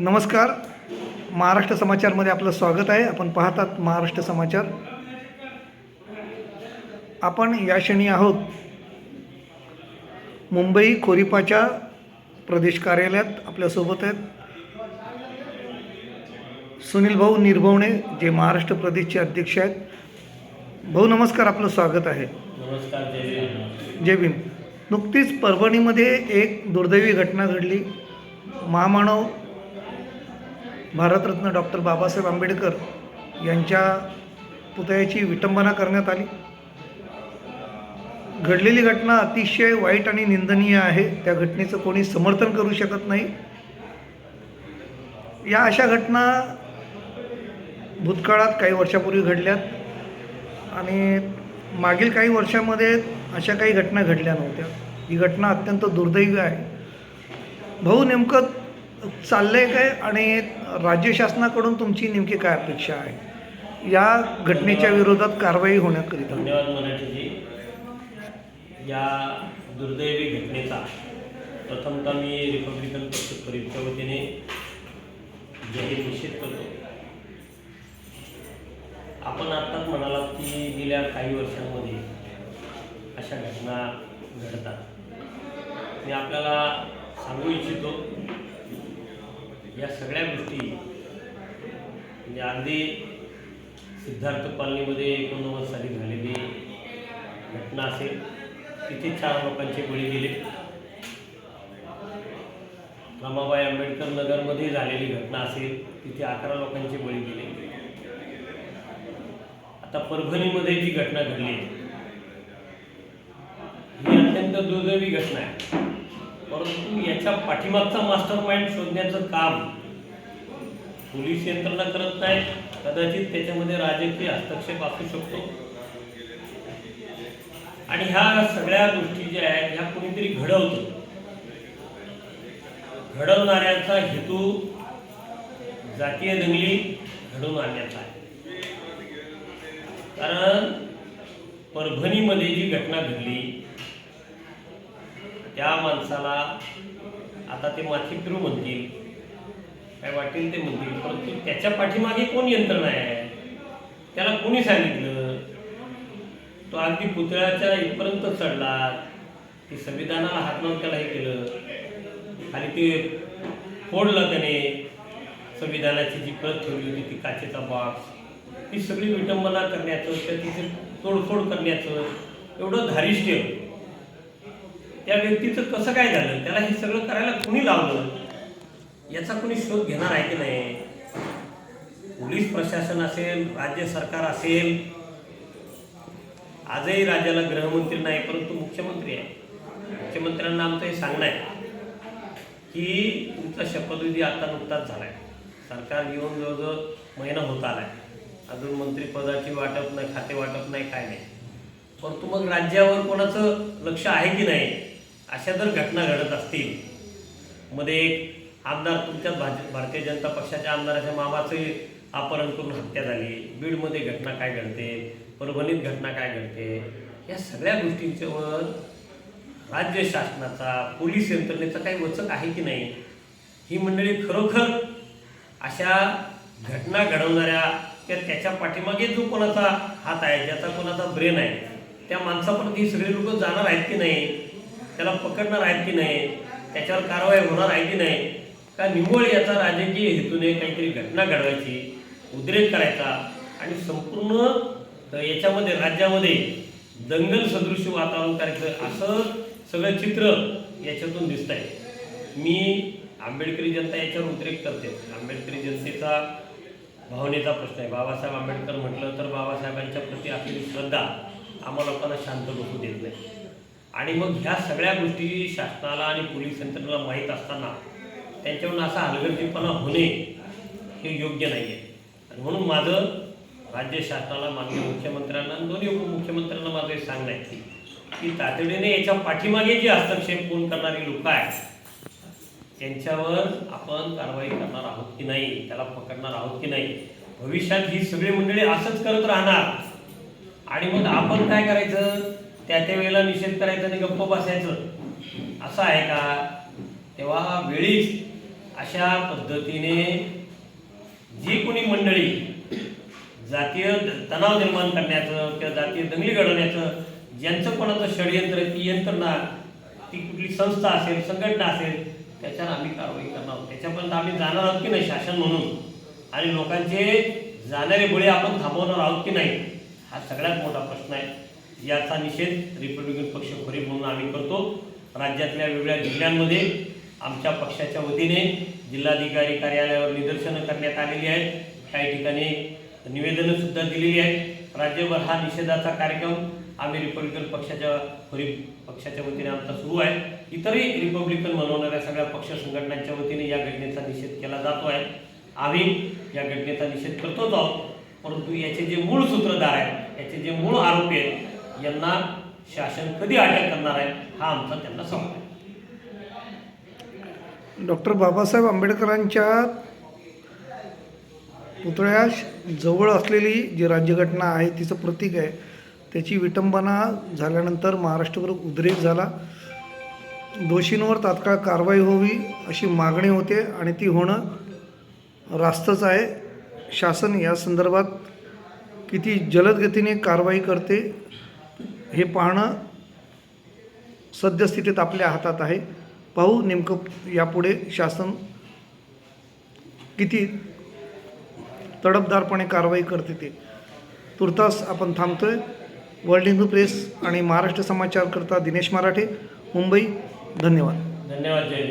नमस्कार. महाराष्ट्र समाचारमध्ये आपलं स्वागत आहे. आपण पाहतात महाराष्ट्र समाचार. आपण या क्षणी आहोत मुंबई खोरिपाच्या प्रदेश कार्यालयात आपल्यासोबत आहेत सुनील भाऊ निर्भवणे जे महाराष्ट्र प्रदेशचे अध्यक्ष आहेत. भाऊ नमस्कार आपलं स्वागत आहे. नमस्कार जय श्रीराम. जय भीम. नुकतीच परभणीमध्ये एक दुर्दैवी घटना घडली. महामानव भारतरत्न डॉक्टर बाबासाहेब आंबेडकर यांच्या पुतळ्याची विटंबना करण्यात आली. घडलेली घटना अतिशय वाईट आणि निंदनीय आहे. त्या घटनेचं कोणी समर्थन करू शकत नाही. या अशा घटना भूतकाळात काही वर्षापूर्वी घडल्यात आणि मागील काही वर्षामध्ये अशा काही घटना घडल्या नव्हत्या. ही घटना अत्यंत दुर्दैवी आहे. भाऊ नेमकं चाललंय काय आणि राज्य शासनाकडून तुमची नेमकी काय अपेक्षा आहे? या घटनेच्या विरोधात कारवाई होण्याकरिता. धन्यवाद मराठीजी. या दुर्दैवी घटनेचा प्रथमतः मी रिपब्लिकन पक्ष परिषदेच्या वतीने जाहीर निषेध करतो. आपण आत्ताच म्हणालात की गेल्या काही वर्षांमध्ये अशा घटना घडतात. मी आपल्याला सांगू इच्छितो या सगळ्या गोष्टी म्हणजे अगदी सिद्धार्थ कॉलनीमध्ये एकोणनव्वद साली झालेली घटना असेल तिथे चार लोकांचे बळी गेले. रमाबाई आंबेडकर नगरमध्ये झालेली घटना असेल तिथे अकरा लोकांचे बळी गेले. आता परभणीमध्ये जी घटना घडली ही अत्यंत दुर्दैवी घटना आहे. परंतु याच्या पाठीमागचा मास्टर माइंड शोधण्याचं काम पोलीस यंत्रणा करत नाही कदाचित त्याच्यामध्ये राजकीय हस्तक्षेप असू शकतो. आणि ह्या सगळ्या गोष्टी ज्या आहेत ह्या कोणीतरी घडवतो. घडवणाऱ्याचा हेतू जातीय दंगली घडवून आणण्याचा आहे. कारण परभणीमध्ये जी घटना घडली त्या माणसाला आता ते माथी म्हणतील काय वाटेल ते म्हणतील परंतु त्याच्या पाठीमागे कोण यंत्रणा आहे? त्याला कोणी सांगितलं? तो अगदी पुतळ्याच्या इथपर्यंत चढला. ते संविधानाला हात लावून त्याला हे केलं. आणि ते फोडलं त्याने. संविधानाची जी प्रत ठेवली होती ती काचेचा बॉक्स ही सगळी विटंबना करण्याचं त्या तिथे तोडफोड करण्याचं एवढं धारिष्ट्य. त्या व्यक्तीचं कसं काय झालं? त्याला हे सगळं करायला कुणी लावलं? याचा कुणी शोध घेणार आहे की नाही? पोलीस प्रशासन असेल राज्य सरकार असेल आजही राज्याला गृहमंत्री नाही परंतु मुख्यमंत्री आहे. मुख्यमंत्र्यांना आमचं हे सांगणं आहे की तुमचा शपथविधी आता नुकताच झाला आहे सरकार येऊन जवळजवळ महिना होत आला आहे अजून मंत्रिपदाची वाटप नाही खाते वाटप नाही काय नाही. परंतु मग राज्यावर कोणाचं लक्ष आहे की नाही? अशा जर घटना घडत असतील मध्ये एक आमदार तुमच्याच भाज भारतीय जनता पक्षाच्या आमदाराच्या मामाचे अपहरण करून हत्या झाली. बीडमध्ये घटना काय घडते? परभणीत घटना काय घडते? या सगळ्या गोष्टींच्यावर राज्य शासनाचा पोलीस यंत्रणेचा काही वचक आहे की नाही? ही मंडळी खरोखर अशा घटना घडवणाऱ्या किंवा त्याच्या पाठीमागे जो कोणाचा हात आहे ज्याचा कोणाचा ब्रेन आहे त्या माणसापर्यंत ही सगळी लोक जाणार आहेत की नाही? त्याला पकडणार आहेत की नाही त्याच्यावर कारवाई होणार आहे की नाही का निव्वळ याचा राजकीय हेतूने काहीतरी घटना घडवायची उद्रेक करायचा आणि संपूर्ण याच्यामध्ये राज्यामध्ये दंगल सदृश वातावरण करायचं असं सगळं चित्र याच्यातून दिसत आहे मी आंबेडकरी जनता याच्यावर उद्रेक करते. आंबेडकरी जनतेचा भावनेचा प्रश्न आहे. बाबासाहेब आंबेडकर म्हटलं तर बाबासाहेबांच्या प्रती आपली श्रद्धा आम्हा लोकांना शांत बसू देत नाही. आणि मग ह्या सगळ्या गोष्टी शासनाला आणि पोलीस यंत्रणेला माहीत असताना त्यांच्याकडून असा हलगर्जीपणा होणे हे योग्य नाही आहे आणि म्हणून माझं राज्य शासनाला माननीय मुख्यमंत्र्यांना दोन्ही उपमुख्यमंत्र्यांना माझं हे सांगणं आहे की की तातडीने याच्या पाठीमागे जे हस्तक्षेप कोण करणारी लोक आहेत त्यांच्यावर आपण कारवाई करणार आहोत की नाही त्याला पकडणार आहोत की नाही भविष्यात ही सगळी मंडळी असंच करत राहणार. आणि मग आपण काय करायचं? त्या त्या वेळेला निषेध करायचा आणि गप्प बसायचं. असं आहे का? तेव्हा वेळीच अशा पद्धतीने जी कोणी मंडळी जातीय तणाव निर्माण करण्याचं किंवा जातीय दंगली घडवण्याचं ज्यांचं कोणाचं षडयंत्र ती यंत्रणा ती कुठली संस्था असेल संघटना असेल त्याच्यावर आम्ही कारवाई करणार आहोत. त्याच्यापर्यंत आम्ही जाणार आहोत की नाही शासन म्हणून? आणि लोकांचे जाणारे बळी आपण थांबवणार आहोत की नाही? हा सगळ्यात मोठा प्रश्न आहे. याचा निषेध रिपब्लिकन पक्ष खोरी म्हणून आम्ही करतो. राज्यातल्या वेगवेगळ्या जिल्ह्यांमध्ये आमच्या पक्षाच्या वतीने जिल्हाधिकारी कार्यालयावर निदर्शनं करण्यात आलेली आहेत. काही ठिकाणी निवेदनंसुद्धा दिलेली आहेत. राज्यभर हा निषेधाचा कार्यक्रम आम्ही रिपब्लिकन पक्षाच्या खोरी पक्षाच्या वतीने आमचा सुरू आहे. इतरही रिपब्लिकन म्हणवणाऱ्या सगळ्या पक्ष संघटनांच्या वतीने या घटनेचा निषेध केला जातो आहे. आम्ही या घटनेचा निषेध करतोच आहोत. परंतु याचे जे मूळ सूत्रधार आहेत याचे जे मूळ आरोपी आहेत यांना शासन कधी अटक करणार आहे हा आमचा त्यांना सवाल आहे. डॉक्टर बाबासाहेब आंबेडकरांच्या पुतळ्या जवळ असलेली जी राज्यघटना आहे तिचं प्रतीक आहे. त्याची विटंबना झाल्यानंतर महाराष्ट्रभर उद्रेक झाला. दोषींवर तात्काळ कारवाई होवी अशी मागणी होते आणि ती होणं रास्तच आहे. शासन या संदर्भात किती जलदगतीने कारवाई करते हे पाहणं सद्यस्थितीत आपल्या हातात आहे. पाहू नेमकं यापुढे शासन किती तडपदारपणे कारवाई करते ते. तुर्तास आपण थांबतोय. वर्ल्ड हिंदू प्रेस आणि महाराष्ट्र समाचारकर्ता दिनेश मराठे मुंबई धन्यवाद. धन्यवाद जय